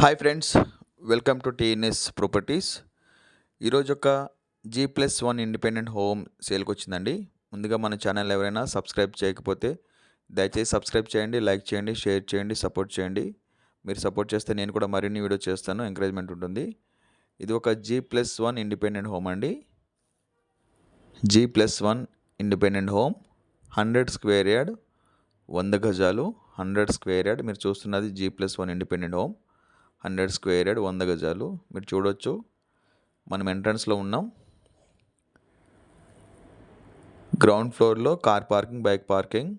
Hi friends welcome to TNS properties ఈరోజు ఒక G plus one independent home సేల్కి వచ్చిందండి. ముందుగా మన ఛానల్ ఎవరైనా సబ్స్క్రైబ్ చేయకపోతే దయచేసి సబ్స్క్రైబ్ చేయండి లైక్ చేయండి షేర్ చేయండి సపోర్ట్ చేయండి. మీరు సపోర్ట్ చేస్తే నేను కూడా మరిన్ని వీడియో చేస్తాను ఎంకరేజ్మెంట్ ఉంటుంది. ఇది ఒక G plus one independent home అండి. G plus one independent home hundred square yard వంద గజాలు హండ్రెడ్ స్క్వేర్ యార్డ్ మీరు చూస్తున్నది G plus one independent home hundred square yard వంద గజాలు. మీరు చూడొచ్చు. మనం ఎంట్రన్స్లో ఉన్నాం. గ్రౌండ్ ఫ్లోర్లో car parking bike parking.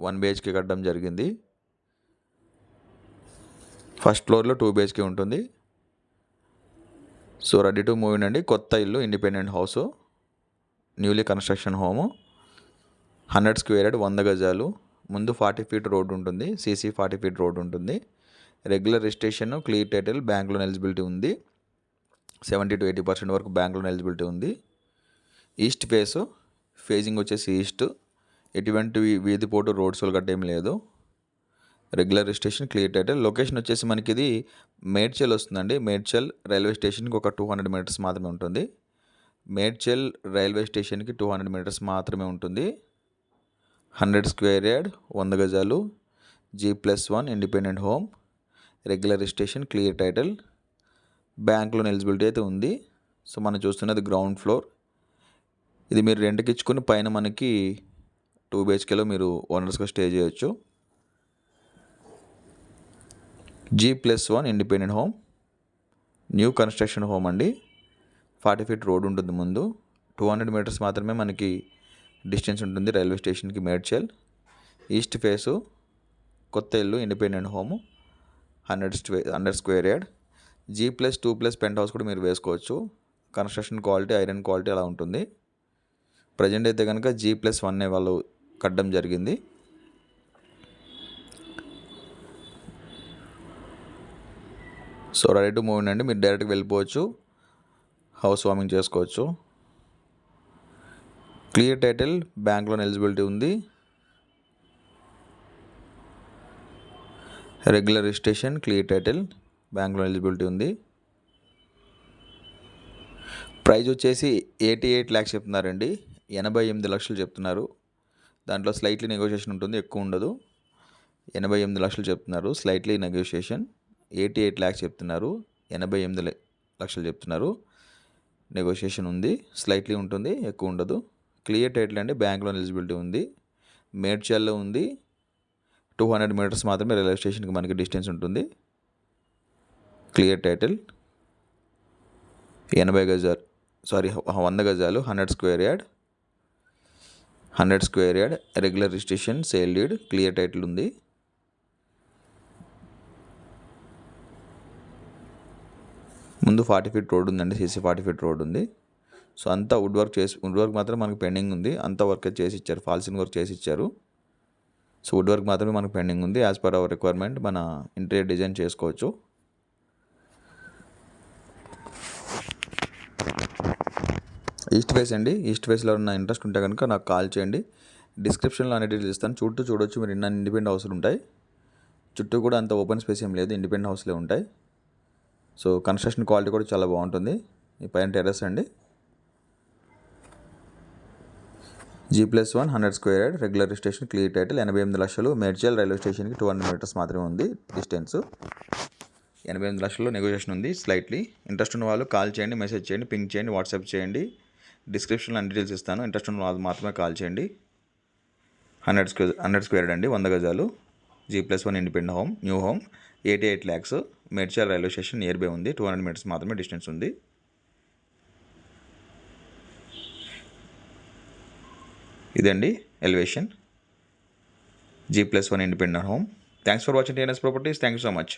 One BHK కట్టడం జరిగింది. ఫస్ట్ ఫ్లోర్లో టూ బిహెచ్కే ఉంటుంది. సో రెడీ టు మూవ్ అండి. కొత్త ఇల్లు independent house. Newly construction home. Hundred square yard వంద గజాలు. ముందు ఫార్టీ ఫీట్ రోడ్ ఉంటుంది. సీసీ ఫార్టీ ఫీట్ రోడ్ ఉంటుంది. Regular registration clear title bank loan eligibility ఉంది. సెవెంటీ టు ఎయిటీ పర్సెంట్ వరకు బ్యాంక్ లోన్ ఎలిజిబిలిటీ ఉంది. ఈస్ట్ ఫేస్ ఫేజింగ్ వచ్చేసి east. ఎటువంటి వీధి పోటు రోడ్ సోల్ గట్ట ఏం లేదు. Regular registration clear title location వచ్చేసి మనకి ఇది మేడ్చల్ వస్తుందండి. మేడ్చల్ రైల్వే స్టేషన్కి ఒక టూ హండ్రెడ్ మీటర్స్ మాత్రమే ఉంటుంది. మేడ్చల్ రైల్వే స్టేషన్కి టూ హండ్రెడ్ మీటర్స్ మాత్రమే ఉంటుంది. హండ్రెడ్ స్క్వేర్ యార్డ్ వంద గజాలు G plus one independent home. Regular registration clear title bank loan eligibility అయితే ఉంది. సో మనం చూస్తున్నది గ్రౌండ్ ఫ్లోర్. ఇది మీరు రెంట్కి ఇచ్చుకొని పైన మనకి టూ బిహెచ్కేలో మీరు ఓనర్స్గా స్టే చేయొచ్చు. G plus one independent home. New construction home అండి. ఫార్టీ ఫీట్ రోడ్ ఉంటుంది ముందు. టూ హండ్రెడ్ మీటర్స్ మాత్రమే మనకి డిస్టెన్స్ ఉంటుంది రైల్వే స్టేషన్కి మేడ్చల్. ఈస్ట్ ఫేసు కొత్త ఇల్లు independent home. Hundred square hundred square yard. G plus two plus penthouse కూడా మీరు వేసుకోవచ్చు. కన్స్ట్రక్షన్ క్వాలిటీ ఐరన్ క్వాలిటీ అలా ఉంటుంది. ప్రజెంట్ అయితే కనుక జీ ప్లస్ వన్ వాళ్ళు కట్టడం జరిగింది. సో రెడీ టు మూవ్ అండి. మీరు డైరెక్ట్గా వెళ్ళిపోవచ్చు. హౌస్ వార్మింగ్ చేసుకోవచ్చు. Clear title bank loan eligibility ఉంది. Regular registration clear title bank loan eligibility ఉంది. ప్రైజ్ వచ్చేసి ఎయిటీ ఎయిట్ ల్యాక్స్ చెప్తున్నారండి. ఎనభై ఎనిమిది లక్షలు చెప్తున్నారు. దాంట్లో స్లైట్లీ నెగోషియేషన్ ఉంటుంది ఎక్కువ ఉండదు. ఎనభై ఎనిమిది లక్షలు చెప్తున్నారు slightly negotiation eighty eight lakhs చెప్తున్నారు ఎనభై ఎనిమిది లక్షలు చెప్తున్నారు. నెగోషియేషన్ ఉంది స్లైట్లీ ఉంటుంది ఎక్కువ ఉండదు. క్లియర్ టైటిల్ అండి బ్యాంక్ లోన్ ఎలిజిబిలిటీ ఉంది మేడ్చల్లో ఉంది టూ హండ్రెడ్ మీటర్స్ మాత్రమే రైల్వే స్టేషన్కి మనకి డిస్టెన్స్ ఉంటుంది. Clear title. ఎనభై గజాలు సారీ వంద గజాలు hundred square yard. Hundred square yard regular registration sale deed clear title ఉంది. ముందు ఫార్టీ ఫీట్ రోడ్ ఉందండి సీసీ ఫార్టీ ఫీట్ రోడ్ ఉంది. సో అంతా వుడ్ వర్క్ చేసి వుడ్ వర్క్ మాత్రం మనకి పెండింగ్ ఉంది. అంతా వర్క్ చేసి ఇచ్చారు ఫాల్సింగ్ వర్క్ చేసి ఇచ్చారు. సో వుడ్ వర్క్ మాత్రమే మనకు పెండింగ్ ఉంది యాజ్ పర్ అవర్ రిక్వైర్మెంట్ మన ఇంటీరియర్ డిజైన్ చేసుకోవచ్చు. ఈస్ట్ ఫేస్ అండి. ఈస్ట్ ఫేస్లో ఉన్న ఇంట్రెస్ట్ ఉంటే కనుక నాకు కాల్ చేయండి. డిస్క్రిప్షన్లో అన్ని డీటెయిల్స్ ఇస్తాను. చుట్టూ చూడొచ్చు మీరు ఇన్న ఇండిపెండెంట్ హౌస్లు ఉంటాయి. చుట్టూ కూడా అంత ఓపెన్ స్పేస్ ఏం లేదు ఇండిపెండెంట్ హౌస్లే ఉంటాయి. సో కన్స్ట్రక్షన్ క్వాలిటీ కూడా చాలా బాగుంటుంది. ఈ పైన టెర్రస్ అండి. G plus one hundred square yard regular station clear title ఎనభై ఎనిమిది లక్షలు మేడ్చల్ రైల్వే స్టేషన్కి టూ హండ్రెడ్ మీటర్స్ మాత్రమే ఉంది డిస్టెన్స్. ఎనభై ఎనిమిది లక్షల్లో నెగోషియేషన్ ఉంది స్లైట్లీ ఇంట్రెస్ట్ ఉన్న వాళ్ళు కాల్ చేయండి మెసేజ్ చేయండి పింక్ చేయండి వాట్సాప్ చేయండి. డిస్క్రిప్షన్లో అన్ని డీటెయిల్స్ ఇస్తాను. ఇంట్రెస్ట్ ఉన్న వాళ్ళు మాత్రమే కాల్ చేయండి. హండ్రెడ్ స్క్వేర్ హండ్రెడ్ స్క్వేర్ అండి వంద గజాలు. G plus one independent home new home eighty eight lakhs. Medchal railway station nearby ఉంది టూ హండ్రెడ్ మీటర్స్ మాత్రమే డిస్టెన్స్ ఉంది. ఇదండి elevation. G plus one independent home thanks for watching TNS properties thank you so much